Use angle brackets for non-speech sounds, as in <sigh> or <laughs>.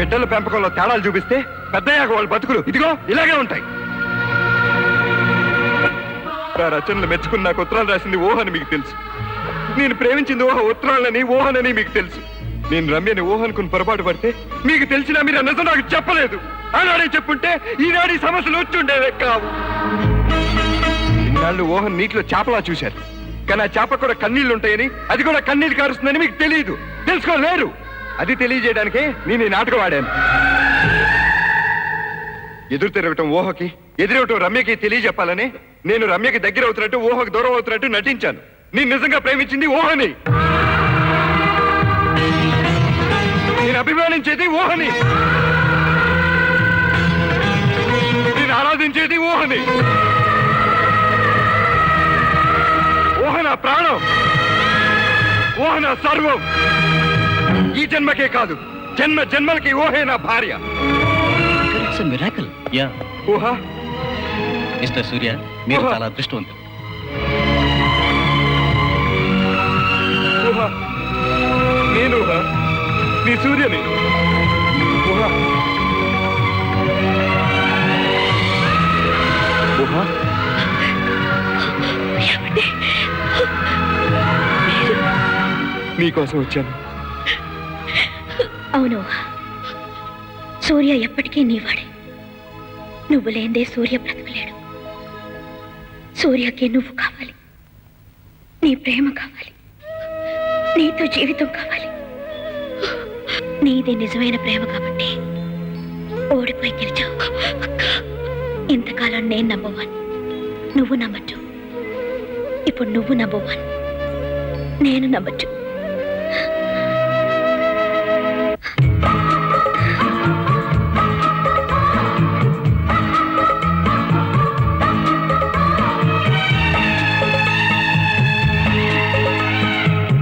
బిడ్డల పెంపకంలో తేడాలు చూపిస్తే పెద్దయ్యాక వాళ్ళ బతుకులు ఇదిగో ఇలాగే ఉంటాయి. నా రచనలు మెచ్చుకుని నాకు ఉత్తరాలు రాసింది ఊహని మీకు తెలుసు. నేను ప్రేమించింది ఊహ ఉత్తరాలని ఊహనని మీకు తెలుసు. నేను రమ్యని ఊహనుకుని పొరపాటు పడితే మీకు తెలిసినా మీరు అన్నది నాకు చెప్పలేదు. ఆనాడే చెప్పుంటే ఈనాడు ఈ సమస్యలు వచ్చిండేవే కావు. ఇన్నాళ్ళు ఊహన్ నీటిలో చేపలా చూశారు. కానీ ఆ చేప కూడా కన్నీళ్ళు ఉంటాయని అది కూడా కన్నీళ్ళు కారుస్తుందని మీకు తెలియదు. తెలుసుకోలేరు. అది తెలియజేయడానికి నేను ఈ నాటకం ఆడాను. ఎదురు తిరగటం ఊహకి ఎదురవటం రమ్యకి తెలియజెప్పాలని నేను రమ్యకి దగ్గర అవుతున్నట్టు ఊహకు దూరం అవుతున్నట్టు నటించాను. నేను నిజంగా ప్రేమించింది ఊహని. నేను అభిమానించేది ఊహని. నేను ఆరాధించేది ఊహని. ఊహ నా ప్రాణం. ఊహ నా సర్వం. ఈ జన్మకే కాదు జన్మ జన్మలకి ఊహే నా భార్య. It's miracle yeah. ఊహ? మిస్టర్ సూర్య మీరు. చాలా అదృష్టవంతులు. ఊహ? నేను ఊహ? నీ సూర్యని ఊహ? ఊహ? నీకోసం <laughs> వచ్చాను. అవును. సూర్య ఎప్పటికీ నీవాడే. నువ్వు లేందే సూర్య బ్రతకలేడు. సూర్యకి నువ్వు కావాలి. నీ ప్రేమ కావాలి. నీతో జీవితం కావాలి. నీది నిజమైన ప్రేమ కాబట్టి ఓడిపోయి గెలిచావు. ఇంతకాలం నేను నమ్మవాను నువ్వు నమ్మచ్చు ఇప్పుడు నువ్వు నమ్మవాను నేను నమ్మచ్చు